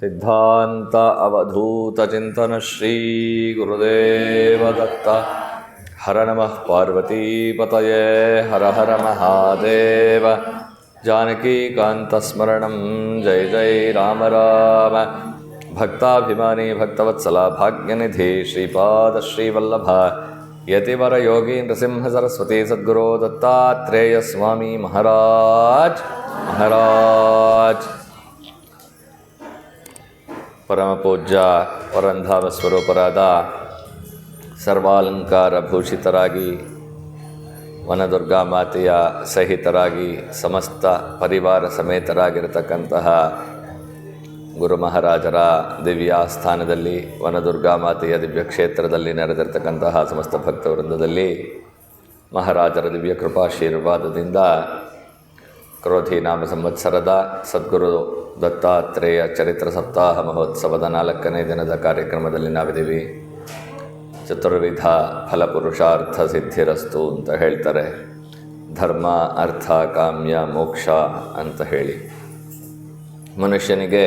सिद्धान्त अवधूतचिन्तन श्रीगुरुदेवदत्त हर नमः पार्वतीपतये हर हर महादेव। जानकीकान्तस्मरणं जय जय राम राम। भक्ताभिमानी, भक्तवत्सला, भाग्यनिधि श्रीपादश्रीवल्लभ यतिवर योगी नृसिंह सरस्वती सद्गुरो दत्तात्रेय स्वामी महाराज। महाराज। ಪರಮ ಪೂಜ್ಯ ಪರಂಧಾಮ ಸ್ವರೂಪರಾದ ಸರ್ವಾಲಂಕಾರ ಭೂಷಿತರಾಗಿ, ವನದುರ್ಗಾ ಮಾತೆಯ ಸಹಿತರಾಗಿ, ಸಮಸ್ತ ಪರಿವಾರ ಸಮೇತರಾಗಿರತಕ್ಕಂತಹ ಗುರು ಮಹಾರಾಜರ ದಿವ್ಯ ಸ್ಥಾನದಲ್ಲಿ, ವನದುರ್ಗಾ ಮಾತೆಯ ದಿವ್ಯಕ್ಷೇತ್ರದಲ್ಲಿ ನೆರೆದಿರತಕ್ಕಂತಹ ಸಮಸ್ತ ಭಕ್ತವೃಂದದಲ್ಲಿ ಮಹಾರಾಜರ ದಿವ್ಯ ಕೃಪಾಶೀರ್ವಾದದಿಂದ ಕ್ರೋಧಿ ನಾಮ ಸಂವತ್ಸರದ ಸದ್ಗುರು ದತ್ತಾತ್ರೇಯ ಚರಿತ್ರ ಸಪ್ತಾಹ ಮಹೋತ್ಸವದ ನಾಲ್ಕನೇ ದಿನದ ಕಾರ್ಯಕ್ರಮದಲ್ಲಿ ನಾವಿದ್ದೀವಿ ಚತುರ್ವಿಧ ಫಲಪುರುಷಾರ್ಥ ಸಿದ್ಧಿರಸ್ತು ಅಂತ ಹೇಳ್ತಾರೆ। ಧರ್ಮ, ಅರ್ಥ, ಕಾಮ್ಯ, ಮೋಕ್ಷ ಅಂತ ಹೇಳಿ। ಮನುಷ್ಯನಿಗೆ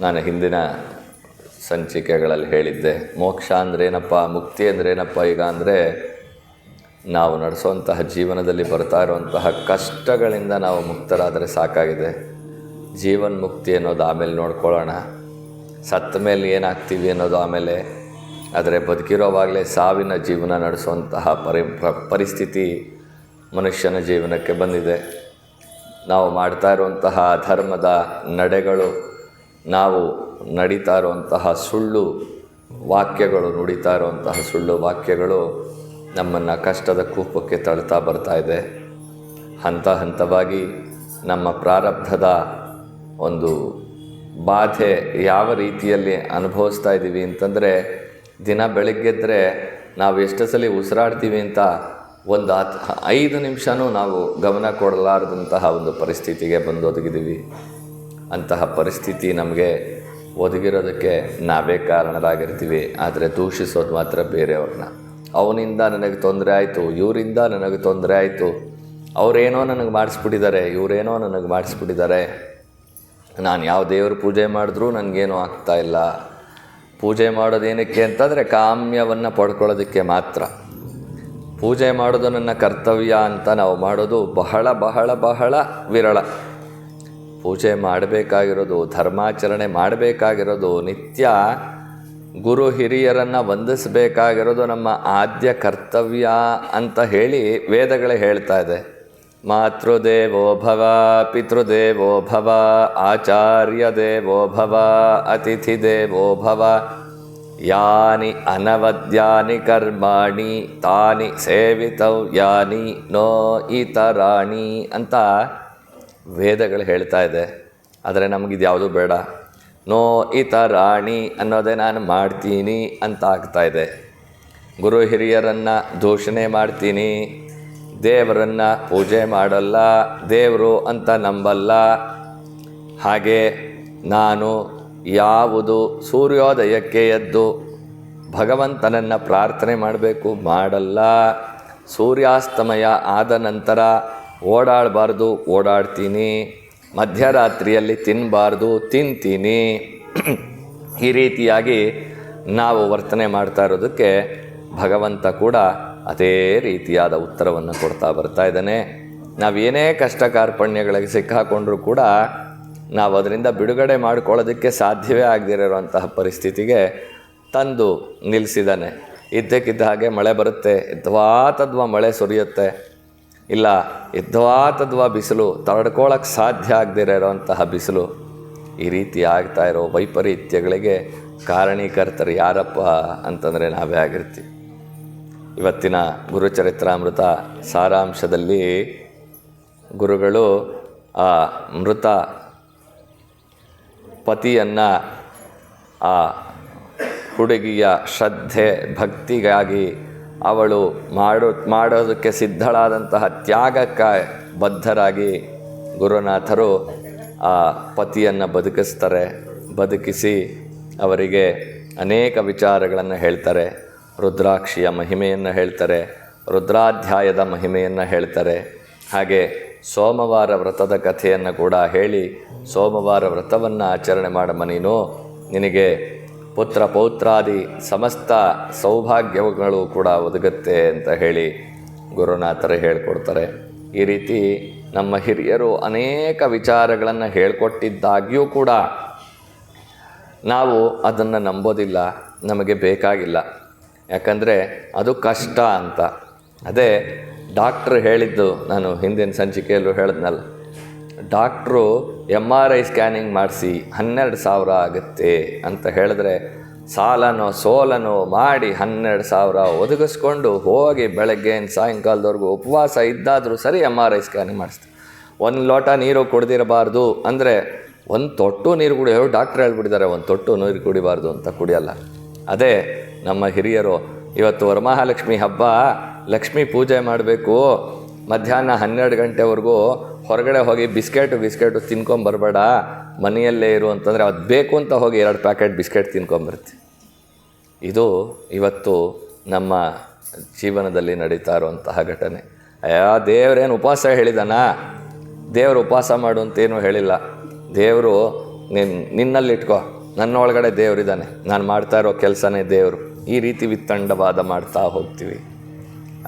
ನಾನು ಹಿಂದಿನ ಸಂಚಿಕೆಗಳಲ್ಲಿ ಹೇಳಿದ್ದೆ, ಮೋಕ್ಷ ಅಂದ್ರೇನಪ್ಪ, ಮುಕ್ತಿ ಅಂದ್ರೇನಪ್ಪ ಈಗ ಅಂದರೆ ನಾವು ನಡೆಸುವಂತಹ ಜೀವನದಲ್ಲಿ ಬರ್ತಾ ಇರುವಂತಹ ಕಷ್ಟಗಳಿಂದ ನಾವು ಮುಕ್ತರಾದರೆ ಸಾಕಾಗಿದೆ. ಜೀವನ್ ಮುಕ್ತಿ ಅನ್ನೋದು ಆಮೇಲೆ ನೋಡ್ಕೊಳ್ಳೋಣ. ಸತ್ತ ಮೇಲೆ ಏನಾಗ್ತೀವಿ ಅನ್ನೋದು ಆಮೇಲೆ ಆದರೆ ಬದುಕಿರೋವಾಗಲೇ ಸಾವಿನ ಜೀವನ ನಡೆಸುವಂತಹ ಪರಿ ಪ್ರ- ಪರಿಸ್ಥಿತಿ ಮನುಷ್ಯನ ಜೀವನಕ್ಕೆ ಬಂದಿದೆ. ನಾವು ಮಾಡ್ತಾ ಇರುವಂತಹ ಧರ್ಮದ ನಡೆಗಳು, ನಾವು ನಡೀತಾ ಇರುವಂತಹ ಸುಳ್ಳು ವಾಕ್ಯಗಳು, ನುಡಿತಾ ಇರುವಂತಹ ಸುಳ್ಳು ವಾಕ್ಯಗಳು ನಮ್ಮನ್ನು ಕಷ್ಟದ ಕೂಪಕ್ಕೆ ತಳ್ತಾ ಬರ್ತಾ ಇದೆ. ಹಂತ ಹಂತವಾಗಿ ನಮ್ಮ ಪ್ರಾರಬ್ಧದ ಒಂದು ಬಾಧೆ ಯಾವ ರೀತಿಯಲ್ಲಿ ಅನುಭವಿಸ್ತಾ ಇದ್ದೀವಿ ಅಂತಂದರೆ, ದಿನ ಬೆಳಗ್ಗೆದ್ರೆ ನಾವು ಎಷ್ಟು ಸಲ ಉಸಿರಾಡ್ತೀವಿ ಅಂತ ಒಂದು ಹತ್ತು ಐದು ನಿಮಿಷನೂ ನಾವು ಗಮನ ಕೊಡಲಾರದಂತಹ ಒಂದು ಪರಿಸ್ಥಿತಿಗೆ ಬಂದು ಒದಗಿದ್ದೀವಿ. ಅಂತಹ ಪರಿಸ್ಥಿತಿ ನಮಗೆ ಒದಗಿರೋದಕ್ಕೆ ನಾವೇ ಕಾರಣರಾಗಿರ್ತೀವಿ. ಆದರೆ ದೂಷಿಸೋದು ಮಾತ್ರ ಬೇರೆಯವ್ರನ್ನ. ಅವನಿಂದ ನನಗೆ ತೊಂದರೆ ಆಯಿತು, ಇವರಿಂದ ನನಗೆ ತೊಂದರೆ ಆಯಿತು. ಅವರೇನೋ ನನಗೆ ಮಾಡಿಸ್ಬಿಟ್ಟಿದ್ದಾರೆ, ಇವರೇನೋ ನನಗೆ ಮಾಡಿಸ್ಬಿಟ್ಟಿದ್ದಾರೆ. ನಾನು ಯಾವ ದೇವ್ರ ಪೂಜೆ ಮಾಡಿದ್ರೂ ನನಗೇನೂ ಇಲ್ಲ. ಪೂಜೆ ಮಾಡೋದೇನಕ್ಕೆ ಅಂತಂದರೆ ಕಾಮ್ಯವನ್ನು ಪಡ್ಕೊಳ್ಳೋದಕ್ಕೆ ಮಾತ್ರ. ಪೂಜೆ ಮಾಡೋದು ನನ್ನ ಕರ್ತವ್ಯ ಅಂತ ನಾವು ಮಾಡೋದು ಬಹಳ ಬಹಳ ಬಹಳ ವಿರಳ. ಪೂಜೆ ಮಾಡಬೇಕಾಗಿರೋದು, ಧರ್ಮಾಚರಣೆ ಮಾಡಬೇಕಾಗಿರೋದು ನಿತ್ಯ ಗುರು ಹಿರಿಯರನ್ನು ವಂದಿಸಬೇಕಾಗಿರೋದು ನಮ್ಮ ಆದ್ಯ ಕರ್ತವ್ಯ ಅಂತ ಹೇಳಿ ವೇದಗಳೇ ಹೇಳ್ತಾ ಇದೆ. ಮಾತೃದೇವೋ ಭವ, ಪಿತೃದೇವೋ ಭವ ಆಚಾರ್ಯ ದೇವೋ ಭವ ಅತಿಥಿ ದೇವೋ ಭವ. ಯಾನಿ ಅನವದ್ಯಾನಿ ಕರ್ಮಾಣಿ, ತಾನಿ ಸೇವಿತವ್ಯಾನಿ, ನೋ ಇತರಾಣಿ ಅಂತ ವೇದಗಳು ಹೇಳ್ತಾ ಇದೆ. ಆದರೆ ನಮಗಿದು ಯಾವುದೂ ಬೇಡ. ನೋ ಇತರಾಣಿ ಅನ್ನೋದೇ ನಾನು ಮಾಡ್ತೀನಿ ಅಂತ ಆಗ್ತಾ ಇದೆ. ಗುರು ಹಿರಿಯರನ್ನು ದೂಷಣೆ ಮಾಡ್ತೀನಿ, ದೇವರನ್ನು ಪೂಜೆ ಮಾಡಲ್ಲ, ದೇವರು ಅಂತ ನಂಬಲ್ಲ. ಹಾಗೆ ನಾನು ಯಾವುದು ಸೂರ್ಯೋದಯಕ್ಕೆ ಎದ್ದು ಭಗವಂತನನ್ನು ಪ್ರಾರ್ಥನೆ ಮಾಡಬೇಕು ಮಾಡಲ್ಲ. ಸೂರ್ಯಾಸ್ತಮಯ ಆದ ನಂತರ ಓಡಾಡಬಾರ್ದು, ಓಡಾಡ್ತೀನಿ. ಮಧ್ಯರಾತ್ರಿಯಲ್ಲಿ ತಿನ್ನಬಾರ್ದು ತಿಂತೀನಿ. ಈ ರೀತಿಯಾಗಿ ನಾವು ವರ್ತನೆ ಮಾಡ್ತಾ ಇರೋದಕ್ಕೆ ಭಗವಂತ ಕೂಡ ಅದೇ ರೀತಿಯಾದ ಉತ್ತರವನ್ನು ಕೊಡ್ತಾ ಬರ್ತಾ ಇದ್ದಾನೆ. ನಾವೇನೇ ಕಷ್ಟ ಕಾರ್ಪಣ್ಯಗಳಿಗೆ ಸಿಕ್ಕಾಕೊಂಡ್ರೂ ಕೂಡ ನಾವು ಅದರಿಂದ ಬಿಡುಗಡೆ ಮಾಡ್ಕೊಳ್ಳೋದಕ್ಕೆ ಸಾಧ್ಯವೇ ಆಗದಿರೋಂತಹ ಪರಿಸ್ಥಿತಿಗೆ ತಂದು ನಿಲ್ಲಿಸಿದ್ದಾನೆ ಇದ್ದಕ್ಕಿದ್ದ ಹಾಗೆ ಮಳೆ ಬರುತ್ತೆ ಅಥವಾ ತದ್ವಾ ಮಳೆ ಸುರಿಯುತ್ತೆ. ಇಲ್ಲ ಇದ್ವಾ ತದ್ವಾ ಬಿಸಿಲು ತಡ್ಕೊಳ್ಳೋಕ್ಕೆ ಸಾಧ್ಯ ಆಗದಿರೋ ಇರೋವಂತಹ ಬಿಸಿಲು. ಈ ರೀತಿ ಆಗ್ತಾ ಇರೋ ವೈಪರೀತ್ಯಗಳಿಗೆ ಕಾರಣೀಕರ್ತರು ಯಾರಪ್ಪ ಅಂತಂದರೆ ನಾವೇ ಆಗಿರ್ತೀವಿ. ಇವತ್ತಿನ ಗುರುಚರಿತ್ರಾಮೃತ ಸಾರಾಂಶದಲ್ಲಿ ಗುರುಗಳು ಆ ಮೃತ ಪತಿಯನ್ನು ಆ ಹುಡುಗಿಯ ಶ್ರದ್ಧೆ, ಭಕ್ತಿಗಾಗಿ ಅವಳು ಮಾಡೋ, ಮಾಡೋದಕ್ಕೆ ಸಿದ್ಧಳಾದಂತಹ ತ್ಯಾಗಕ್ಕೆ ಬದ್ಧರಾಗಿ ಗುರುನಾಥರು ಆ ಪತಿಯನ್ನು ಬದುಕಿಸ್ತಾರೆ, ಬದುಕಿಸಿ ಅವರಿಗೆ ಅನೇಕ ವಿಚಾರಗಳನ್ನು ಹೇಳ್ತಾರೆ. ರುದ್ರಾಕ್ಷಿಯ ಮಹಿಮೆಯನ್ನು ಹೇಳ್ತಾರೆ, ರುದ್ರಾಧ್ಯಾಯದ ಮಹಿಮೆಯನ್ನು ಹೇಳ್ತಾರೆ. ಹಾಗೆ ಸೋಮವಾರ ವ್ರತದ ಕಥೆಯನ್ನು ಕೂಡ ಹೇಳಿ, ಸೋಮವಾರ ವ್ರತವನ್ನು ಆಚರಣೆ ಮಾಡಮ್ಮ ನೀನು, ನಿನಗೆ ಪುತ್ರ, ಪೌತ್ರಾದಿ ಸಮಸ್ತ ಸೌಭಾಗ್ಯಗಳು ಕೂಡ ಒದಗುತ್ತೆ ಅಂತ ಹೇಳಿ ಗುರುನಾಥರು ಹೇಳ್ಕೊಡ್ತಾರೆ. ಈ ರೀತಿ ನಮ್ಮ ಹಿರಿಯರು ಅನೇಕ ವಿಚಾರಗಳನ್ನು ಹೇಳ್ಕೊಟ್ಟಿದ್ದಾಗ್ಯೂ ಕೂಡ ನಾವು ಅದನ್ನು ನಂಬೋದಿಲ್ಲ, ನಮಗೆ ಬೇಕಾಗಿಲ್ಲ. ಯಾಕಂದರೆ ಅದು ಕಷ್ಟ ಅಂತ. ಅದೇ ಡಾಕ್ಟ್ರ್ ಹೇಳಿದ್ದು, ನಾನು ಹಿಂದಿನ ಸಂಚಿಕೆಯಲ್ಲೂ ಹೇಳಿದ್ನಲ್ಲ doctor M R I scanning ಮಾಡಿಸಿ ಹನ್ನೆರಡು ಸಾವಿರ ಆಗುತ್ತೆ ಅಂತ ಹೇಳಿದ್ರೆ ಸಾಲನೋ ಸೋಲನೋ ಮಾಡಿ ಹನ್ನೆರಡು ಸಾವಿರ ಒದಗಿಸ್ಕೊಂಡು ಹೋಗಿ ಬೆಳಗ್ಗೆಯಿಂದ ಸಾಯಂಕಾಲದವರೆಗೂ ಉಪವಾಸ ಇದ್ದಾದರೂ ಸರಿ ಎಂ ಆರ್ ಐ ಸ್ಕ್ಯಾನಿಂಗ್ ಮಾಡಿಸ್ತೀವಿ ಒಂದು ಲೋಟ ನೀರು ಕುಡ್ದಿರಬಾರ್ದು ಅಂದರೆ ಒಂದು ತೊಟ್ಟು ನೀರು ಕುಡಿಯೋ ಡಾಕ್ಟ್ರ್ ಹೇಳ್ಬಿಟ್ಟಿದ್ದಾರೆ, ಒಂದು ತೊಟ್ಟು ನೀರು ಕುಡಿಬಾರ್ದು ಅಂತ ಕುಡಿಯಲ್ಲ. ಅದೇ ನಮ್ಮ ಹಿರಿಯರು, ಇವತ್ತು ವರಮಹಾಲಕ್ಷ್ಮಿ ಹಬ್ಬ, ಲಕ್ಷ್ಮಿ ಪೂಜೆ ಮಾಡಬೇಕು. ಮಧ್ಯಾಹ್ನ ಹನ್ನೆರಡು ಗಂಟೆವರೆಗೂ ಹೊರಗಡೆ ಹೋಗಿ ಬಿಸ್ಕೆಟು ಬಿಸ್ಕೆಟು ತಿನ್ಕೊಂಬರ್ಬೇಡ ಮನೆಯಲ್ಲೇ ಇರು ಅಂತಂದರೆ ಅದು ಬೇಕು ಅಂತ ಹೋಗಿ ಎರಡು ಪ್ಯಾಕೆಟ್ ಬಿಸ್ಕೆಟ್ ತಿನ್ಕೊಂಬರ್ತಿ ಇದು ಇವತ್ತು ನಮ್ಮ ಜೀವನದಲ್ಲಿ ನಡೀತಾ ಇರುವಂತಹ ಘಟನೆ. ಅಯ್ಯಾ ದೇವರೇನು ಉಪವಾಸ ಹೇಳಿದಾನ? ದೇವರು ಉಪವಾಸ ಮಾಡು ಅಂತೇನು ಹೇಳಿಲ್ಲ. ದೇವರು ನಿನ್, ನಿನ್ನಲ್ಲಿ ಇಟ್ಕೋ. ನನ್ನ ಒಳಗಡೆ ದೇವರಿದ್ದಾನೆ ನಾನು ಮಾಡ್ತಾ ಇರೋ ಕೆಲಸನೇ ದೇವರು. ಈ ರೀತಿ ವಿತ್ತಂಡವಾದ ಮಾಡ್ತಾ ಹೋಗ್ತೀವಿ.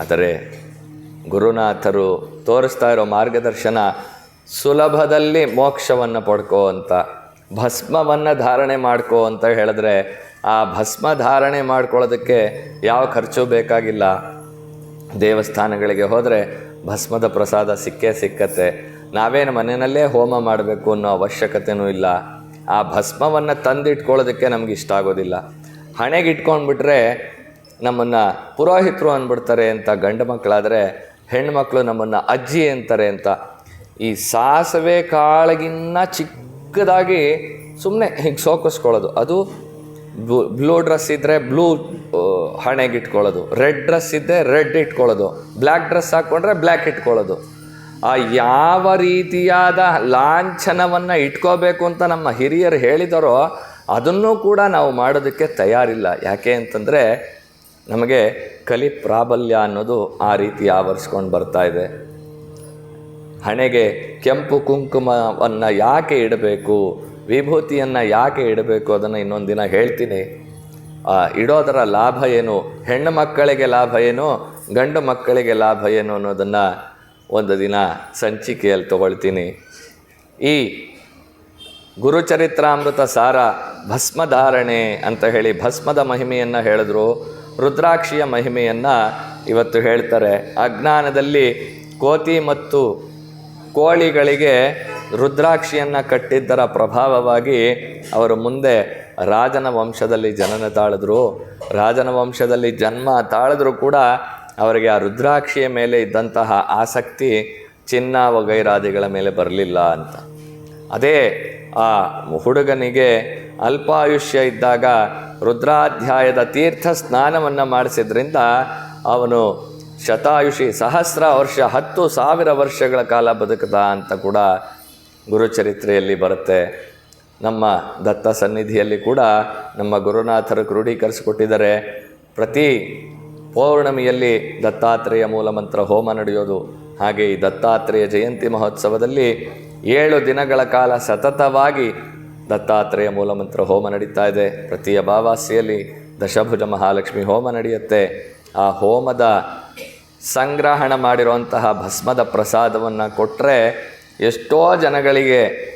ಆದರೆ ಗುರುನಾಥರು ತೋರಿಸ್ತಾ ಇರೋ ಮಾರ್ಗದರ್ಶನ ಸುಲಭದಲ್ಲಿ ಮೋಕ್ಷವನ್ನು ಪಡ್ಕೋ ಅಂತ, ಭಸ್ಮವನ್ನು ಧಾರಣೆ ಮಾಡ್ಕೋ ಅಂತ ಹೇಳಿದ್ರೆ ಆ ಭಸ್ಮ ಧಾರಣೆ ಮಾಡ್ಕೊಳ್ಳೋದಕ್ಕೆ ಯಾವ ಖರ್ಚು ಬೇಕಾಗಿಲ್ಲ. ದೇವಸ್ಥಾನಗಳಿಗೆ ಹೋದರೆ ಭಸ್ಮದ ಪ್ರಸಾದ ಸಿಕ್ಕೇ ಸಿಕ್ಕತ್ತೆ. ನಾವೇನು ಮನೆಯಲ್ಲೇ ಹೋಮ ಮಾಡಬೇಕು ಅನ್ನೋ ಅವಶ್ಯಕತೆಯೂ ಇಲ್ಲ. ಆ ಭಸ್ಮವನ್ನು ತಂದಿಟ್ಕೊಳ್ಳೋದಕ್ಕೆ ನಮ್ಗೆ ಇಷ್ಟ ಆಗೋದಿಲ್ಲ. ಹಣೆಗೆ ಇಟ್ಕೊಂಡ್ಬಿಟ್ರೆ ನಮ್ಮನ್ನು ಪುರೋಹಿತರು ಅಂದ್ಬಿಡ್ತಾರೆ ಅಂತ ಗಂಡು ಮಕ್ಕಳಾದರೆ ಹೆಣ್ಮಕ್ಳು ನಮ್ಮನ್ನು ಅಜ್ಜಿ ಅಂತಾರೆ ಅಂತ. ಈ ಸಾಸಿವೆ ಕಾಳಗಿನ್ನ ಚಿಕ್ಕದಾಗಿ ಸುಮ್ಮನೆ ಹೀಗೆ ಸೋಕಿಸ್ಕೊಳ್ಳೋದು. ಅದು ಬ್ಲೂ ಡ್ರೆಸ್ ಇದ್ದರೆ ಬ್ಲೂ ಹಣೆಗೆ ಇಟ್ಕೊಳ್ಳೋದು. ರೆಡ್ ಡ್ರೆಸ್ ಇದ್ದರೆ ರೆಡ್ ಇಟ್ಕೊಳ್ಳೋದು. ಬ್ಲ್ಯಾಕ್ ಡ್ರೆಸ್ ಹಾಕ್ಕೊಂಡ್ರೆ ಬ್ಲ್ಯಾಕ್ ಇಟ್ಕೊಳ್ಳೋದು. ಆ ಯಾವ ರೀತಿಯಾದ ಲಾಂಛನವನ್ನು ಇಟ್ಕೋಬೇಕು ಅಂತ ನಮ್ಮ ಹಿರಿಯರು ಹೇಳಿದಾರೋ ಅದನ್ನು ಕೂಡ ನಾವು ಮಾಡೋದಕ್ಕೆ ತಯಾರಿಲ್ಲ. ಯಾಕೆ ಅಂತಂದರೆ ನಮಗೆ ಕಲಿ ಪ್ರಾಬಲ್ಯ ಅನ್ನೋದು ಆ ರೀತಿ ಆವರಿಸ್ಕೊಂಡು ಬರ್ತಾ ಇದೆ. ಹಣೆಗೆ ಕೆಂಪು ಕುಂಕುಮವನ್ನು ಯಾಕೆ ಇಡಬೇಕು, ವಿಭೂತಿಯನ್ನು ಯಾಕೆ ಇಡಬೇಕು ಅದನ್ನು ಇನ್ನೊಂದು ದಿನ ಹೇಳ್ತೀನಿ. ಇಡೋದರ ಲಾಭ ಏನು, ಹೆಣ್ಣು ಮಕ್ಕಳಿಗೆ ಲಾಭ ಏನು, ಗಂಡು ಮಕ್ಕಳಿಗೆ ಲಾಭ ಏನು ಅನ್ನೋದನ್ನು ಒಂದು ದಿನ ಸಂಚಿಕೆಯಲ್ಲಿ ತಗೊಳ್ತೀನಿ. ಈ ಗುರುಚರಿತ್ರಾಮೃತ ಸಾರ ಭಸ್ಮಧಾರಣೆ ಅಂತ ಹೇಳಿ ಭಸ್ಮದ ಮಹಿಮೆಯನ್ನು ಹೇಳಿದ್ರು. ರುದ್ರಾಕ್ಷಿಯ ಮಹಿಮೆಯನ್ನು ಇವತ್ತು ಹೇಳ್ತಾರೆ. ಅಜ್ಞಾನದಲ್ಲಿ ಕೋತಿ ಮತ್ತು ಕೋಳಿಗಳಿಗೆ ರುದ್ರಾಕ್ಷಿಯನ್ನು ಕಟ್ಟಿದ್ದರ ಪ್ರಭಾವವಾಗಿ ಅವರು ಮುಂದೆ ರಾಜನ ವಂಶದಲ್ಲಿ ಜನನ ತಾಳಿದ್ರು. ರಾಜನ ವಂಶದಲ್ಲಿ ಜನ್ಮ ತಾಳಿದ್ರೂ ಕೂಡ ಅವರಿಗೆ ಆ ರುದ್ರಾಕ್ಷಿಯ ಮೇಲೆ ಇದ್ದಂತಹ ಆಸಕ್ತಿ ಚಿನ್ನ ವಗೈರಾದಿಗಳ ಮೇಲೆ ಬರಲಿಲ್ಲ ಅಂತ. ಅದೇ ಆ ಹುಡುಗನಿಗೆ ಅಲ್ಪಾಯುಷ್ಯ ಇದ್ದಾಗ ರುದ್ರಾಧ್ಯಾಯದ ತೀರ್ಥ ಸ್ನಾನವನ್ನು ಮಾಡಿಸಿದ್ರಿಂದ ಅವನು ಶತಾಯುಷಿ ಸಹಸ್ರ ವರ್ಷ, ಹತ್ತು ಸಾವಿರ ವರ್ಷಗಳ ಕಾಲ ಬದುಕದ ಅಂತ ಕೂಡ ಗುರುಚರಿತ್ರೆಯಲ್ಲಿ ಬರುತ್ತೆ. ನಮ್ಮ ದತ್ತ ಸನ್ನಿಧಿಯಲ್ಲಿ ಕೂಡ ನಮ್ಮ ಗುರುನಾಥರು ಕ್ರೋಢೀಕರಿಸಿಕೊಟ್ಟಿದ್ದಾರೆ ಪ್ರತಿ ಪೌರ್ಣಮಿಯಲ್ಲಿ ದತ್ತಾತ್ರೇಯ ಮೂಲಮಂತ್ರ ಹೋಮ ನಡೆಯೋದು. ಹಾಗೆ ಈ ದತ್ತಾತ್ರೇಯ ಜಯಂತಿ ಮಹೋತ್ಸವದಲ್ಲಿ ಏಳು ದಿನಗಳ ಕಾಲ ಸತತವಾಗಿ ದತ್ತಾತ್ರೇಯ ಮೂಲಮಂತ್ರ ಹೋಮ ನಡೀತಾ ಇದೆ. ಪ್ರತಿ ಅಮಾವಾಸ್ಯೆಯಲ್ಲಿ ದಶಭುಜ ಮಹಾಲಕ್ಷ್ಮಿ ಹೋಮ ನಡೆಯುತ್ತೆ. ಆ ಹೋಮದ ಸಂಗ್ರಹಣ ಮಾಡಿರುವಂತಹ ಭಸ್ಮದ ಪ್ರಸಾದವನ್ನು ಕೊಟ್ಟರೆ ಎಷ್ಟೋ ಜನಗಳಿಗೆ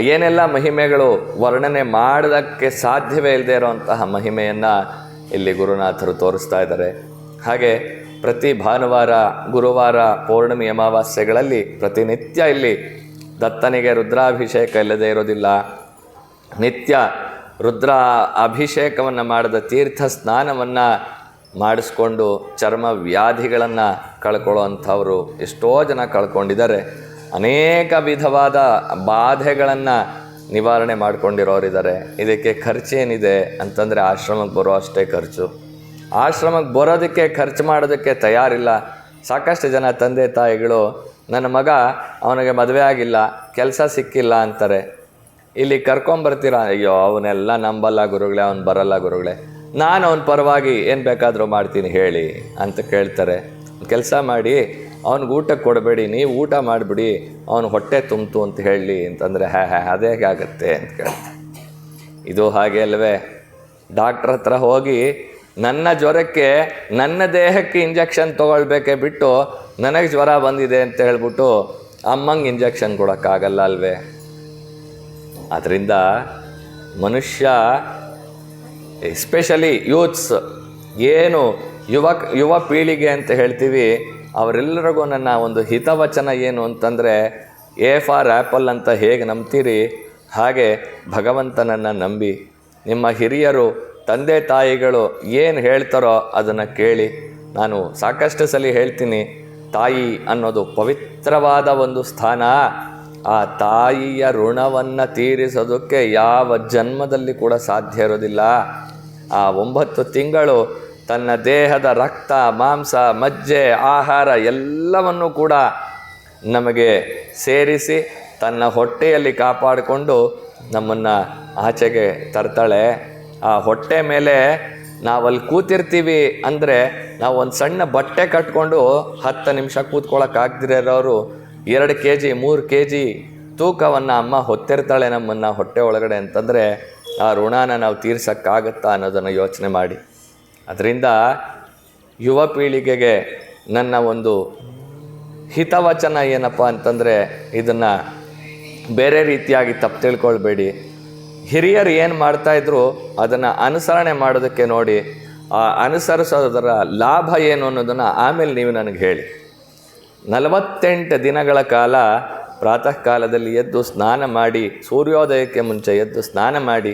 ಏನೆಲ್ಲ ಮಹಿಮೆಗಳು ವರ್ಣನೆ ಮಾಡೋದಕ್ಕೆ ಸಾಧ್ಯವೇ ಇಲ್ಲದೆ ಇರೋವಂತಹ ಮಹಿಮೆಯನ್ನು ಇಲ್ಲಿ ಗುರುನಾಥರು ತೋರಿಸ್ತಾ ಇದ್ದಾರೆ. ಹಾಗೆ ಪ್ರತಿ ಭಾನುವಾರ, ಗುರುವಾರ, ಪೌರ್ಣಮಿ ಅಮಾವಾಸ್ಯೆಗಳಲ್ಲಿ ಪ್ರತಿನಿತ್ಯ ಇಲ್ಲಿ ದತ್ತನಿಗೆ ರುದ್ರಾಭಿಷೇಕ ಇಲ್ಲದೆ ಇರೋದಿಲ್ಲ ನಿತ್ಯ ರುದ್ರ ಅಭಿಷೇಕವನ್ನು ಮಾಡಿದ ತೀರ್ಥ ಸ್ನಾನವನ್ನು ಮಾಡಿಸ್ಕೊಂಡು ಚರ್ಮ ವ್ಯಾಧಿಗಳನ್ನು ಕಳ್ಕೊಳ್ಳೋವಂಥವ್ರು ಎಷ್ಟೋ ಜನ ಕಳ್ಕೊಂಡಿದ್ದಾರೆ. ಅನೇಕ ವಿಧವಾದ ಬಾಧೆಗಳನ್ನು ನಿವಾರಣೆ ಮಾಡ್ಕೊಂಡಿರೋರಿದ್ದಾರೆ ಇದಕ್ಕೆ ಖರ್ಚೇನಿದೆ ಅಂತಂದರೆ ಆಶ್ರಮಕ್ಕೆ ಬರೋ ಅಷ್ಟೇ ಖರ್ಚು. ಆಶ್ರಮಕ್ಕೆ ಬರೋದಕ್ಕೆ ಖರ್ಚು ಮಾಡೋದಕ್ಕೆ ತಯಾರಿಲ್ಲ. ಸಾಕಷ್ಟು ಜನ ತಂದೆ ತಾಯಿಗಳು ನನ್ನ ಮಗ ಅವನಿಗೆ ಮದುವೆ ಆಗಿಲ್ಲ, ಕೆಲಸ ಸಿಕ್ಕಿಲ್ಲ ಅಂತಾರೆ. ಇಲ್ಲಿ ಕರ್ಕೊಂಬರ್ತೀರಾ ಅಯ್ಯೋ, ಅವನ್ನೆಲ್ಲ ನಂಬಲ್ಲ ಗುರುಗಳೇ, ಅವ್ನು ಬರಲ್ಲ ಗುರುಗಳೇ. ನಾನು ಅವನ ಪರವಾಗಿ ಏನು ಬೇಕಾದರೂ ಮಾಡ್ತೀನಿ ಹೇಳಿ ಅಂತ ಕೇಳ್ತಾರೆ. ಕೆಲಸ ಮಾಡಿ, ಅವ್ನಿಗೆ ಊಟಕ್ಕೆ ಕೊಡಬೇಡಿ, ನೀವು ಊಟ ಮಾಡಿಬಿಡಿ, ಅವನು ಹೊಟ್ಟೆ ತುಂಬಿತು ಅಂತ ಹೇಳಿ ಅಂತಂದರೆ ಹ್ಯಾ ಹ್ಯಾ ಅದೇ ಆಗುತ್ತೆ ಅಂತ ಕೇಳ್ತಾರೆ. ಇದು ಹಾಗೆ ಅಲ್ವೇ? ಡಾಕ್ಟ್ರ್ ಹತ್ರ ಹೋಗಿ ನನ್ನ ಜ್ವರಕ್ಕೆ ನನ್ನ ದೇಹಕ್ಕೆ ಇಂಜೆಕ್ಷನ್ ತೊಗೊಳ್ಬೇಕೆ ಬಿಟ್ಟು ನನಗೆ ಜ್ವರ ಬಂದಿದೆ ಅಂತ ಹೇಳ್ಬಿಟ್ಟು ಅಮ್ಮಂಗೆ ಇಂಜೆಕ್ಷನ್ ಕೊಡೋಕ್ಕಾಗಲ್ಲ ಅಲ್ವೇ? ಆದ್ದರಿಂದ ಮನುಷ್ಯ ಎಸ್ಪೆಷಲಿ ಯೂತ್ಸ್ ಏನು ಯುವ ಯುವ ಪೀಳಿಗೆ ಅಂತ ಹೇಳ್ತೀವಿ, ಅವರೆಲ್ಲರಿಗೂ ನನ್ನ ಒಂದು ಹಿತವಚನ ಏನು ಅಂತಂದರೆ, ಎ ಫಾರ್ ಆ್ಯಪಲ್ ಅಂತ ಹೇಗೆ ನಂಬ್ತೀರಿ? ಹಾಗೆ ಭಗವಂತನನ್ನು ನಂಬಿ, ನಿಮ್ಮ ಹಿರಿಯರು ತಂದೆ ತಾಯಿಗಳು ಏನು ಹೇಳ್ತಾರೋ ಅದನ್ನು ಕೇಳಿ ನಾನು ಸಾಕಷ್ಟು ಸಲ ಹೇಳ್ತೀನಿ. ತಾಯಿ ಅನ್ನೋದು ಪವಿತ್ರವಾದ ಒಂದು ಸ್ಥಾನ. ಆ ತಾಯಿಯ ಋಣವನ್ನು ತೀರಿಸೋದಕ್ಕೆ ಯಾವ ಜನ್ಮದಲ್ಲಿ ಕೂಡ ಸಾಧ್ಯ ಇರೋದಿಲ್ಲ. ಆ ಒಂಬತ್ತು ತಿಂಗಳು ತನ್ನ ದೇಹದ ರಕ್ತ, ಮಾಂಸ, ಮಜ್ಜೆ, ಆಹಾರ ಎಲ್ಲವನ್ನು ಕೂಡ ನಮಗೆ ಸೇರಿಸಿ ತನ್ನ ಹೊಟ್ಟೆಯಲ್ಲಿ ಕಾಪಾಡಿಕೊಂಡು ನಮ್ಮನ್ನು ಆಚೆಗೆ ತರ್ತಾಳೆ. ಆ ಹೊಟ್ಟೆ ಮೇಲೆ ನಾವಲ್ಲಿ ಕೂತಿರ್ತೀವಿ ಅಂದರೆ ನಾವು ಒಂದು ಸಣ್ಣ ಬಟ್ಟೆ ಕಟ್ಕೊಂಡು ಹತ್ತು ನಿಮಿಷ ಕೂತ್ಕೊಳ್ಳೋಕ್ಕಾಗ್ದಿರೋರು ಎರಡು ಕೆ ಜಿ ಮೂರು ಕೆ ಜಿ ತೂಕವನ್ನು ಅಮ್ಮ ಹೊತ್ತಿರ್ತಾಳೆ ನಮ್ಮನ್ನು ಹೊಟ್ಟೆ ಒಳಗಡೆ ಅಂತಂದರೆ ಆ ಋಣನ ನಾವು ತೀರ್ಸೋಕ್ಕಾಗತ್ತಾ ಅನ್ನೋದನ್ನು ಯೋಚನೆ ಮಾಡಿ. ಅದರಿಂದ ಯುವ ಪೀಳಿಗೆಗೆ ನನ್ನ ಒಂದು ಹಿತವಚನ ಏನಪ್ಪ ಅಂತಂದರೆ ಇದನ್ನು ಬೇರೆ ರೀತಿಯಾಗಿ ತಪ್ಪು ತಿಳ್ಕೊಳ್ಬೇಡಿ. ಹಿರಿಯರು ಏನು ಮಾಡ್ತಾಯಿದ್ರು ಅದನ್ನು ಅನುಸರಣೆ ಮಾಡೋದಕ್ಕೆ ನೋಡಿ, ಆ ಅನುಸರಿಸೋದರ ಲಾಭ ಏನು ಅನ್ನೋದನ್ನು ಆಮೇಲೆ ನೀವು ನನಗೆ ಹೇಳಿ. ನಲವತ್ತೆಂಟು ದಿನಗಳ ಕಾಲ ಪ್ರಾತಃ ಕಾಲದಲ್ಲಿ ಎದ್ದು ಸ್ನಾನ ಮಾಡಿ, ಸೂರ್ಯೋದಯಕ್ಕೆ ಮುಂಚೆ ಎದ್ದು ಸ್ನಾನ ಮಾಡಿ,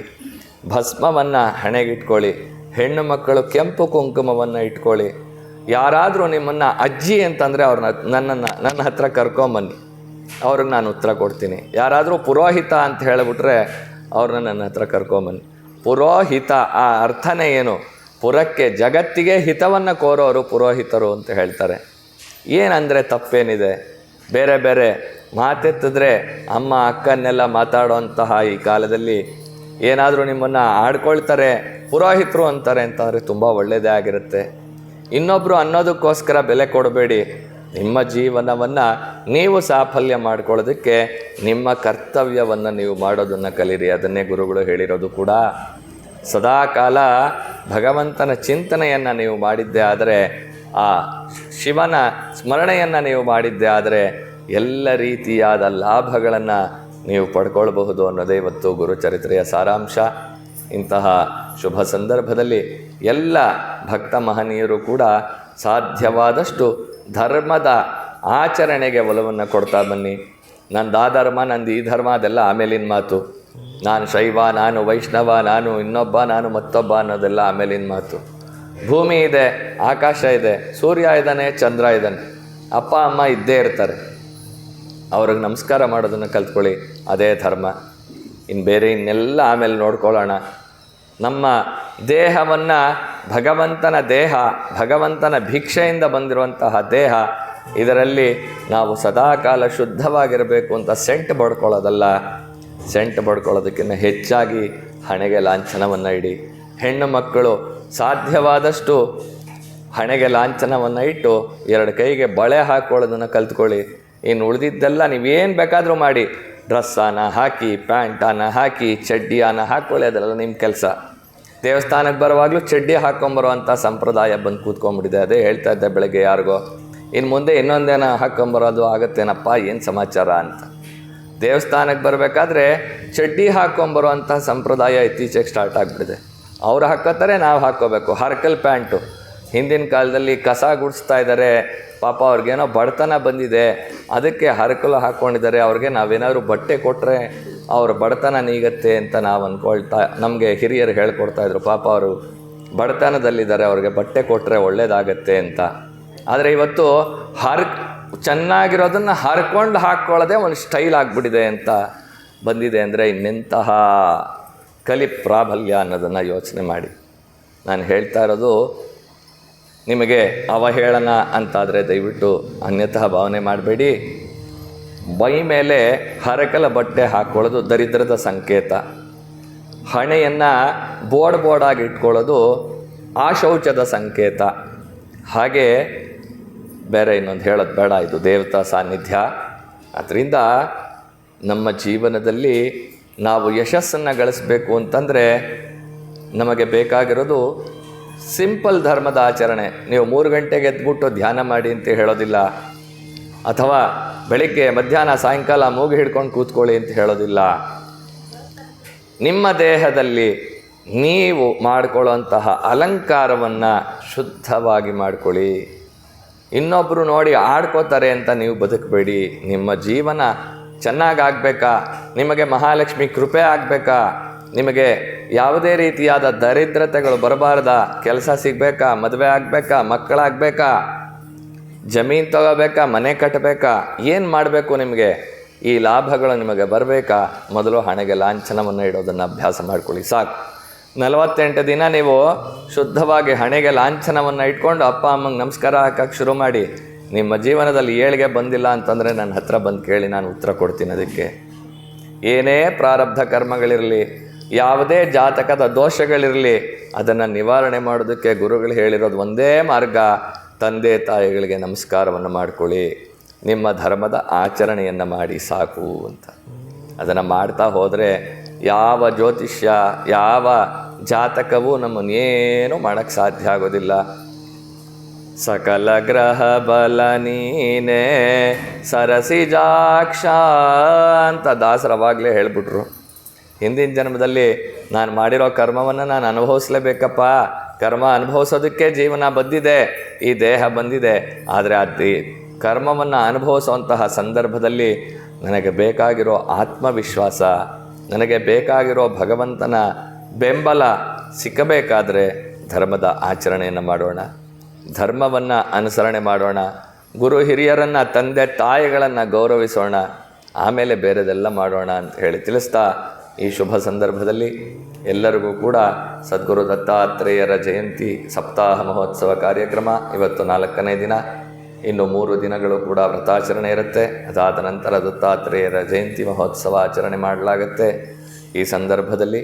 ಭಸ್ಮವನ್ನು ಹಣೆಗಿಟ್ಕೊಳ್ಳಿ, ಹೆಣ್ಣು ಮಕ್ಕಳು ಕೆಂಪು ಕುಂಕುಮವನ್ನು ಇಟ್ಕೊಳ್ಳಿ. ಯಾರಾದರೂ ನಿಮ್ಮನ್ನು ಅಜ್ಜಿ ಅಂತಂದರೆ ಅವ್ರನ್ನ, ನನ್ನನ್ನು, ನನ್ನ ಹತ್ರ ಕರ್ಕೊಂಬನ್ನಿ. ಅವ್ರಿಗೆ ನಾನು ಉತ್ತರ ಕೊಡ್ತೀನಿ. ಯಾರಾದರೂ ಪುರೋಹಿತ ಅಂತ ಹೇಳಿಬಿಟ್ರೆ ಅವ್ರನ್ನ ನನ್ನ ಹತ್ರ ಕರ್ಕೊಂಬನ್ನಿ. ಪುರೋಹಿತ ಆ ಅರ್ಥನೇ ಏನು? ಪುರಕ್ಕೆ ಜಗತ್ತಿಗೆ ಹಿತವನ್ನು ಕೋರೋರು ಪುರೋಹಿತರು ಅಂತ ಹೇಳ್ತಾರೆ. ಏನಂದರೆ ತಪ್ಪೇನಿದೆ? ಬೇರೆ ಬೇರೆ ಮಾತೆತ್ತಿದ್ರೆ ಅಮ್ಮ ಅಕ್ಕನ್ನೆಲ್ಲ ಮಾತಾಡೋಂತಹ ಈ ಕಾಲದಲ್ಲಿ ಏನಾದರೂ ನಿಮ್ಮನ್ನು ಆಡ್ಕೊಳ್ತಾರೆ, ಪುರೋಹಿತರು ಅಂತಾರೆ ಅಂತಂದರೆ ತುಂಬ ಒಳ್ಳೆಯದೇ ಆಗಿರುತ್ತೆ. ಇನ್ನೊಬ್ಬರು ಅನ್ನೋದಕ್ಕೋಸ್ಕರ ಬೆಲೆ ಕೊಡಬೇಡಿ. ನಿಮ್ಮ ಜೀವನವನ್ನು ನೀವು ಸಾಫಲ್ಯ ಮಾಡ್ಕೊಳ್ಳೋದಕ್ಕೆ ನಿಮ್ಮ ಕರ್ತವ್ಯವನ್ನು ನೀವು ಮಾಡೋದನ್ನು ಕಲೀರಿ. ಅದನ್ನೇ ಗುರುಗಳು ಹೇಳಿರೋದು ಕೂಡ. ಸದಾಕಾಲ ಭಗವಂತನ ಚಿಂತನೆಯನ್ನು ನೀವು ಮಾಡಿದ್ದೇ ಆದರೆ, ಆ ಶಿವನ ಸ್ಮರಣೆಯನ್ನು ನೀವು ಮಾಡಿದ್ದೇ ಆದರೆ ಎಲ್ಲ ರೀತಿಯಾದ ಲಾಭಗಳನ್ನು ನೀವು ಪಡ್ಕೊಳ್ಬಹುದು ಅನ್ನೋದೇ ಇವತ್ತು ಗುರುಚರಿತ್ರೆಯ ಸಾರಾಂಶ. ಇಂತಹ ಶುಭ ಸಂದರ್ಭದಲ್ಲಿ ಎಲ್ಲ ಭಕ್ತ ಮಹನೀಯರು ಕೂಡ ಸಾಧ್ಯವಾದಷ್ಟು ಧರ್ಮದ ಆಚರಣೆಗೆ ಒಲವನ್ನು ಕೊಡ್ತಾ ಬನ್ನಿ. ನಂದು ಆ ಧರ್ಮ ನಂದು ಈ ಧರ್ಮ, ಅದೆಲ್ಲ ಆಮೇಲಿನ ಮಾತು. ನಾನು ಶೈವ, ನಾನು ವೈಷ್ಣವ, ನಾನು ಇನ್ನೊಬ್ಬ, ನಾನು ಮತ್ತೊಬ್ಬ ಅನ್ನೋದೆಲ್ಲ ಆಮೇಲಿನ ಮಾತು. ಭೂಮಿ ಇದೆ, ಆಕಾಶ ಇದೆ, ಸೂರ್ಯ ಇದ್ದಾನೆ ಚಂದ್ರ ಇದ್ದಾನೆ ಅಪ್ಪ, ಅಮ್ಮ ಇದ್ದೇ ಇರ್ತಾರೆ. ಅವ್ರಿಗೆ ನಮಸ್ಕಾರ ಮಾಡೋದನ್ನು ಕಲ್ತ್ಕೊಳ್ಳಿ. ಅದೇ ಧರ್ಮ. ಇನ್ನು ಬೇರೆ ಇನ್ನೆಲ್ಲ ಆಮೇಲೆ ನೋಡ್ಕೊಳ್ಳೋಣ. ನಮ್ಮ ದೇಹವನ್ನು ಭಗವಂತನ ದೇಹ, ಭಗವಂತನ ಭಿಕ್ಷೆಯಿಂದ ಬಂದಿರುವಂತಹ ದೇಹ, ಇದರಲ್ಲಿ ನಾವು ಸದಾಕಾಲ ಶುದ್ಧವಾಗಿರಬೇಕು ಅಂತ ಸೆಂಟ್ ಬಡ್ಕೊಳ್ಳೋದಲ್ಲ. ಸೆಂಟ್ ಬಡ್ಕೊಳ್ಳೋದಕ್ಕಿಂತ ಹೆಚ್ಚಾಗಿ ಹಣೆಗೆ ಲಾಂಛನವನ್ನು ಇಡಿ. ಹೆಣ್ಣು ಮಕ್ಕಳು ಸಾಧ್ಯವಾದಷ್ಟು ಹಣೆಗೆ ಲಾಂಛನವನ್ನು ಇಟ್ಟು ಎರಡು ಕೈಗೆ ಬಳೆ ಹಾಕ್ಕೊಳ್ಳೋದನ್ನು ಕಲ್ತ್ಕೊಳ್ಳಿ. ಇನ್ನು ಉಳಿದಿದ್ದೆಲ್ಲ ನೀವೇನು ಬೇಕಾದರೂ ಮಾಡಿ. ಡ್ರೆಸ್ಸಾನ ಹಾಕಿ ಪ್ಯಾಂಟಾನ ಹಾಕಿ, ಚಡ್ಡಿಯನ್ನ ಹಾಕ್ಕೊಳ್ಳಿ ಅದೆಲ್ಲ ನಿಮ್ಮ ಕೆಲಸ. ದೇವಸ್ಥಾನಕ್ಕೆ ಬರುವಾಗಲೂ ಚಡ್ಡಿ ಹಾಕ್ಕೊಂಬರುವಂಥ ಸಂಪ್ರದಾಯ ಬಂದು ಕೂತ್ಕೊಂಡ್ಬಿಟ್ಟಿದೆ. ಅದೇ ಹೇಳ್ತಾ ಇದ್ದೆ ಬೆಳಗ್ಗೆ ಯಾರಿಗೋ ಇನ್ನು ಮುಂದೆ ಇನ್ನೊಂದೇನ ಹಾಕ್ಕೊಂಬರೋದು ಆಗತ್ತೇನಪ್ಪ? ಏನು ಸಮಾಚಾರ? ಅಂತ. ದೇವಸ್ಥಾನಕ್ಕೆ ಬರಬೇಕಾದ್ರೆ ಚಡ್ಡಿ ಹಾಕ್ಕೊಂಬರುವಂಥ ಸಂಪ್ರದಾಯ ಇತ್ತೀಚೆಗೆ ಸ್ಟಾರ್ಟ್ ಆಗಿಬಿಟ್ಟಿದೆ. ಅವ್ರು ಹಾಕೋತಾರೆ, ನಾವು ಹಾಕ್ಕೋಬೇಕು ಹರ್ಕಲ್ ಪ್ಯಾಂಟು. ಹಿಂದಿನ ಕಾಲದಲ್ಲಿ ಕಸ ಗುಡಿಸ್ತಾ ಇದ್ದಾರೆ. ಪಾಪ ಅವ್ರಿಗೇನೋ ಬಡತನ ಬಂದಿದೆ. ಅದಕ್ಕೆ ಹರಕಲು ಹಾಕ್ಕೊಂಡಿದ್ದಾರೆ ಅವ್ರಿಗೆ ನಾವೇನಾದರೂ ಬಟ್ಟೆ ಕೊಟ್ಟರೆ ಅವ್ರ ಬಡತನ ನೀಗತ್ತೆ ಅಂತ ನಾವು ಅಂದ್ಕೊಳ್ತಾ ನಮಗೆ ಹಿರಿಯರು ಹೇಳ್ಕೊಡ್ತಾ ಇದ್ರು. ಪಾಪ ಅವರು ಬಡತನದಲ್ಲಿದ್ದಾರೆ, ಅವ್ರಿಗೆ ಬಟ್ಟೆ ಕೊಟ್ಟರೆ ಒಳ್ಳೇದಾಗತ್ತೆ ಅಂತ. ಆದರೆ ಇವತ್ತು ಹರ್, ಚೆನ್ನಾಗಿರೋದನ್ನು ಹರ್ಕೊಂಡು ಹಾಕ್ಕೊಳ್ಳೋದೇ ಒಂದು ಸ್ಟೈಲ್ ಆಗಿಬಿಟ್ಟಿದೆ ಅಂತ ಬಂದಿದೆ ಅಂದರೆ ಇನ್ನೆಂತಹ ಕಲಿ ಪ್ರಾಬಲ್ಯ ಅನ್ನೋದನ್ನು ಯೋಚನೆ ಮಾಡಿ. ನಾನು ಹೇಳ್ತಾ ಇರೋದು, ನಿಮಗೆ ಅವಹೇಳನ ಅಂತಾದರೆ ದಯವಿಟ್ಟು ಅನ್ಯತಃ ಭಾವನೆ ಮಾಡಬೇಡಿ. ಮೈ ಮೇಲೆ ಹರಕಲ ಬಟ್ಟೆ ಹಾಕ್ಕೊಳ್ಳೋದು ದರಿದ್ರದ ಸಂಕೇತ. ಹಣೆಯನ್ನು ಬೋರ್ಡ್ ಬೋರ್ಡಾಗಿ ಇಟ್ಕೊಳ್ಳೋದು ಆಶೌಚದ ಸಂಕೇತ. ಹಾಗೆ ಬೇರೆ ಇನ್ನೊಂದು ಹೇಳೋದು ಬೇಡ, ಇದು ದೇವತಾ ಸಾನ್ನಿಧ್ಯ. ಅದರಿಂದ ನಮ್ಮ ಜೀವನದಲ್ಲಿ ನಾವು ಯಶಸ್ಸನ್ನು ಗಳಿಸಬೇಕು ಅಂತಂದರೆ ನಮಗೆ ಬೇಕಾಗಿರೋದು ಸಿಂಪಲ್ ಧರ್ಮದ ಆಚರಣೆ. ನೀವು ಮೂರು ಗಂಟೆಗೆ ಎದ್ಬಿಟ್ಟು ಧ್ಯಾನ ಮಾಡಿ ಅಂತ ಹೇಳೋದಿಲ್ಲ. ಅಥವಾ ಬೆಳಿಗ್ಗೆ ಮಧ್ಯಾಹ್ನ ಸಾಯಂಕಾಲ ಮೂಗು ಹಿಡ್ಕೊಂಡು ಕೂತ್ಕೊಳ್ಳಿ ಅಂತ ಹೇಳೋದಿಲ್ಲ. ನಿಮ್ಮ ದೇಹದಲ್ಲಿ ನೀವು ಮಾಡಿಕೊಳ್ಳುವಂತಹ ಅಲಂಕಾರವನ್ನು ಶುದ್ಧವಾಗಿ ಮಾಡಿಕೊಳ್ಳಿ. ಇನ್ನೊಬ್ಬರು ನೋಡಿ ಆಡ್ಕೋತಾರೆ ಅಂತ ನೀವು ಬದುಕಬೇಡಿ. ನಿಮ್ಮ ಜೀವನ ಚೆನ್ನಾಗಾಗಬೇಕಾ ನಿಮಗೆ ಮಹಾಲಕ್ಷ್ಮಿ ಕೃಪೆ ಆಗಬೇಕಾ? ನಿಮಗೆ ಯಾವುದೇ ರೀತಿಯಾದ ದರಿದ್ರತೆಗಳು ಬರಬಾರ್ದ? ಕೆಲಸ ಸಿಗಬೇಕಾ? ಮದುವೆ ಆಗಬೇಕಾ? ಮಕ್ಕಳಾಗಬೇಕಾ? ಜಮೀನು ತಗೋಬೇಕಾ, ಮನೆ ಕಟ್ಟಬೇಕಾ ಏನು ಮಾಡಬೇಕು ನಿಮಗೆ? ಈ ಲಾಭಗಳು ನಿಮಗೆ ಬರಬೇಕಾ? ಮೊದಲು ಹಣೆಗೆ ಲಾಂಛನವನ್ನು ಇಡೋದನ್ನು ಅಭ್ಯಾಸ ಮಾಡ್ಕೊಳ್ಳಿ, ಸಾಕು. ನಲವತ್ತೆಂಟು ದಿನ ನೀವು ಶುದ್ಧವಾಗಿ ಹಣೆಗೆ ಲಾಂಛನವನ್ನು ಇಟ್ಕೊಂಡು ಅಪ್ಪ, ಅಮ್ಮಂಗೆ ನಮಸ್ಕಾರ ಹಾಕಕ್ಕೆ ಶುರು ಮಾಡಿ. ನಿಮ್ಮ ಜೀವನದಲ್ಲಿ ಏಳಿಗೆ ಬಂದಿಲ್ಲ ಅಂತಂದರೆ ನನ್ನ ಹತ್ರ ಬಂದು ಕೇಳಿ ನಾನು ಉತ್ತರ ಕೊಡ್ತೀನಿ ಅದಕ್ಕೆ. ಏನೇ ಪ್ರಾರಬ್ಧ ಕರ್ಮಗಳಿರಲಿ, ಯಾವುದೇ ಜಾತಕದ ದೋಷಗಳಿರಲಿ, ಅದನ್ನು ನಿವಾರಣೆ ಮಾಡೋದಕ್ಕೆ ಗುರುಗಳು ಹೇಳಿರೋದು ಒಂದೇ ಮಾರ್ಗ. ತಂದೆ ತಾಯಿಗಳಿಗೆ ನಮಸ್ಕಾರವನ್ನು ಮಾಡಿಕೊಳ್ಳಿ. ನಿಮ್ಮ ಧರ್ಮದ ಆಚರಣೆಯನ್ನು ಮಾಡಿ ಸಾಕು ಅಂತ. ಅದನ್ನು ಮಾಡ್ತಾ ಹೋದರೆ ಯಾವ ಜ್ಯೋತಿಷ್ಯ, ಯಾವ ಜಾತಕವೂ ನಮ್ಮನ್ನೇನು ಮಾಡೋಕ್ಕೆ ಸಾಧ್ಯ ಆಗೋದಿಲ್ಲ. ಸಕಲ ಗ್ರಹ ಬಲ ನೀನೇ ಸರಸಿಜಾಕ್ಷ ಅಂತ ದಾಸರವಾಗಲೇ ಹೇಳಿಬಿಟ್ರು. ಹಿಂದಿನ ಜನ್ಮದಲ್ಲಿ ನಾನು ಮಾಡಿರೋ ಕರ್ಮವನ್ನು ನಾನು ಅನುಭವಿಸ್ಲೇಬೇಕಪ್ಪ. ಕರ್ಮ ಅನುಭವಿಸೋದಕ್ಕೆ ಜೀವನ ಬಂದಿದೆ, ಈ ದೇಹ ಬಂದಿದೆ. ಆದರೆ ಆ ದೇ ಕರ್ಮವನ್ನು ಅನುಭವಿಸುವಂತಹ ಸಂದರ್ಭದಲ್ಲಿ ನನಗೆ ಬೇಕಾಗಿರೋ ಆತ್ಮವಿಶ್ವಾಸ, ನನಗೆ ಬೇಕಾಗಿರೋ ಭಗವಂತನ ಬೆಂಬಲ ಸಿಕ್ಕಬೇಕಾದರೆ ಧರ್ಮದ ಆಚರಣೆಯನ್ನು ಮಾಡೋಣ. ಧರ್ಮವನ್ನು ಅನುಸರಣೆ ಮಾಡೋಣ. ಗುರು ಹಿರಿಯರನ್ನು, ತಂದೆ ತಾಯಿಗಳನ್ನು ಗೌರವಿಸೋಣ. ಆಮೇಲೆ ಬೇರೆದೆಲ್ಲ ಮಾಡೋಣ ಅಂತ ಹೇಳಿ ತಿಳಿಸ್ತಾ ಈ ಶುಭ ಸಂದರ್ಭದಲ್ಲಿ ಎಲ್ಲರಿಗೂ ಕೂಡ ಸದ್ಗುರು ದತ್ತಾತ್ರೇಯರ ಜಯಂತಿ ಸಪ್ತಾಹ ಮಹೋತ್ಸವ ಕಾರ್ಯಕ್ರಮ ಇವತ್ತು ನಾಲ್ಕನೇ ದಿನ. ಇನ್ನು ಮೂರು ದಿನಗಳು ಕೂಡ ವ್ರತಾಚರಣೆ ಇರುತ್ತೆ. ಅದಾದ ನಂತರ ದತ್ತಾತ್ರೇಯರ ಜಯಂತಿ ಮಹೋತ್ಸವ ಆಚರಣೆ ಮಾಡಲಾಗುತ್ತೆ. ಈ ಸಂದರ್ಭದಲ್ಲಿ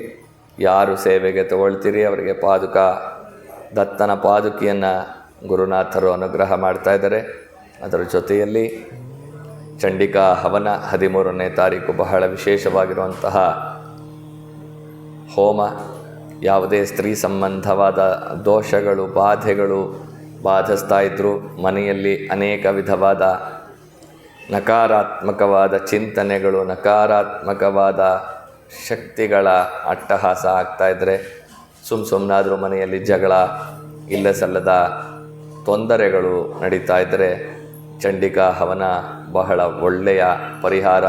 ಯಾರು ಸೇವೆಗೆ ತಗೊಳ್ತೀರಿ, ಅವರಿಗೆ ಪಾದುಕ, ದತ್ತನ ಪಾದುಕಿಯನ್ನು ಗುರುನಾಥರು ಅನುಗ್ರಹ ಮಾಡ್ತಾ ಇದ್ದಾರೆ. ಅದರ ಜೊತೆಯಲ್ಲಿ ಚಂಡಿಕಾ ಹವನ ಹದಿಮೂರನೇ ತಾರೀಕು ಬಹಳ ವಿಶೇಷವಾಗಿರುವಂತಹ ಹೋಮ, ಯಾವುದೇ ಸ್ತ್ರೀ ಸಂಬಂಧವಾದ ದೋಷಗಳು, ಬಾಧೆಗಳು ಬಾಧಿಸ್ತಾ ಇದ್ದರು ಮನೆಯಲ್ಲಿ ಅನೇಕ ವಿಧವಾದ ನಕಾರಾತ್ಮಕವಾದ ಚಿಂತನೆಗಳು, ನಕಾರಾತ್ಮಕವಾದ ಶಕ್ತಿಗಳ ಅಟ್ಟಹಾಸ ಆಗ್ತಾಯಿದ್ರೆ ಸುಮ್ಮ ಸುಮ್ಮನಾದರೂ ಮನೆಯಲ್ಲಿ ಜಗಳ, ಇಲ್ಲ ಸಲ್ಲದ ತೊಂದರೆಗಳು ನಡೀತಾ ಇದ್ದರೆ ಚಂಡಿಕಾ ಹವನ ಬಹಳ ಒಳ್ಳೆಯ ಪರಿಹಾರ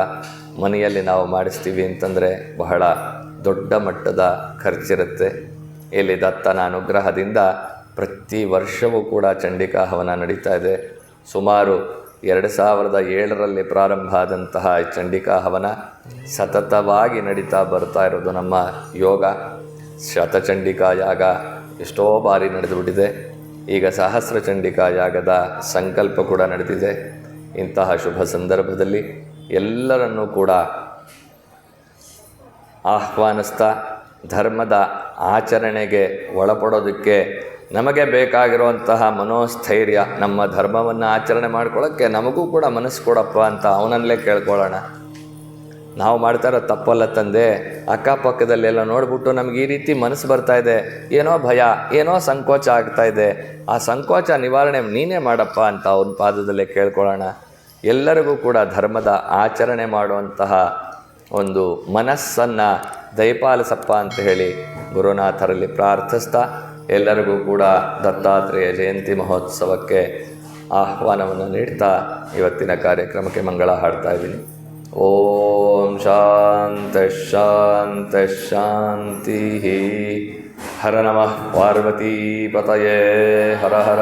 ಮನೆಯಲ್ಲಿ ನಾವು ಮಾಡಿಸ್ತೀವಿ ಅಂತಂದರೆ ಬಹಳ ದೊಡ್ಡ ಮಟ್ಟದ ಖರ್ಚಿರುತ್ತೆ. ಇಲ್ಲಿ ದತ್ತನ ಅನುಗ್ರಹದಿಂದ ಪ್ರತಿ ವರ್ಷವೂ ಕೂಡ ಚಂಡಿಕಾ ಹವನ ನಡೀತಾ ಇದೆ. ಸುಮಾರು ಎರಡು ಸಾವಿರದ ಏಳರಲ್ಲಿ ಪ್ರಾರಂಭ ಆದಂತಹ ಚಂಡಿಕಾ ಹವನ ಸತತವಾಗಿ ನಡೀತಾ ಬರ್ತಾ ಇರೋದು ನಮ್ಮ ಯೋಗ. ಶತಚಂಡಿಕಾ ಯಾಗ ಎಷ್ಟೋ ಬಾರಿ ನಡೆದುಬಿಟ್ಟಿದೆ ಈಗ ಸಹಸ್ರ ಚಂಡಿಕಾ ಯಾಗದ ಸಂಕಲ್ಪ ಕೂಡ ನಡೆದಿದೆ. ಇಂತಹ ಶುಭ ಸಂದರ್ಭದಲ್ಲಿ ಎಲ್ಲರನ್ನೂ ಕೂಡ ಆಹ್ವಾನಿಸ್ತಾ ಧರ್ಮದ ಆಚರಣೆಗೆ ಒಳಪಡೋದಕ್ಕೆ ನಮಗೆ ಬೇಕಾಗಿರುವಂತಹ ಮನೋಸ್ಥೈರ್ಯ, ನಮ್ಮ ಧರ್ಮವನ್ನು ಆಚರಣೆ ಮಾಡ್ಕೊಳ್ಳೋಕ್ಕೆ ನಮಗೂ ಕೂಡ ಮನಸ್ಸು ಕೊಡಪ್ಪ ಅಂತ ಅವನಲ್ಲೇ ಕೇಳ್ಕೊಳ್ಳೋಣ. ನಾವು ಮಾಡ್ತಾ ಇರೋ ತಪ್ಪಲ್ಲ ತಂದೆ. ಅಕ್ಕಪಕ್ಕದಲ್ಲೆಲ್ಲ ನೋಡಿಬಿಟ್ಟು ನಮ್ಗೆ ಈ ರೀತಿ ಮನಸ್ಸು ಬರ್ತಾ ಇದೆ. ಏನೋ ಭಯ, ಏನೋ ಸಂಕೋಚ ಆಗ್ತಾ ಇದೆ. ಆ ಸಂಕೋಚ ನಿವಾರಣೆ ನೀನೇ ಮಾಡಪ್ಪ ಅಂತ ಅವನ ಪಾದದಲ್ಲೇ ಕೇಳ್ಕೊಳ್ಳೋಣ. ಎಲ್ಲರಿಗೂ ಕೂಡ ಧರ್ಮದ ಆಚರಣೆ ಮಾಡುವಂತಹ ಒಂದು ಮನಸ್ಸನ್ನು ದಯಪಾಲಿಸಪ್ಪ ಅಂತ ಹೇಳಿ ಗುರುನಾಥರಲ್ಲಿ ಪ್ರಾರ್ಥಿಸ್ತಾ ಎಲ್ಲರಿಗೂ ಕೂಡ ದತ್ತಾತ್ರೇಯ ಜಯಂತಿ ಮಹೋತ್ಸವಕ್ಕೆ ಆಹ್ವಾನವನ್ನು ನೀಡ್ತಾ ಇವತ್ತಿನ ಕಾರ್ಯಕ್ರಮಕ್ಕೆ ಮಂಗಳ ಹಾಡ್ತಾ ಇದ್ದೀನಿ. ಓಂ ಶಾಂತ ಶಾಂತ ಶಾಂತಿ ಹರ ನಮಃ ಪಾರ್ವತೀಪತಯೇ ಹರ ಹರ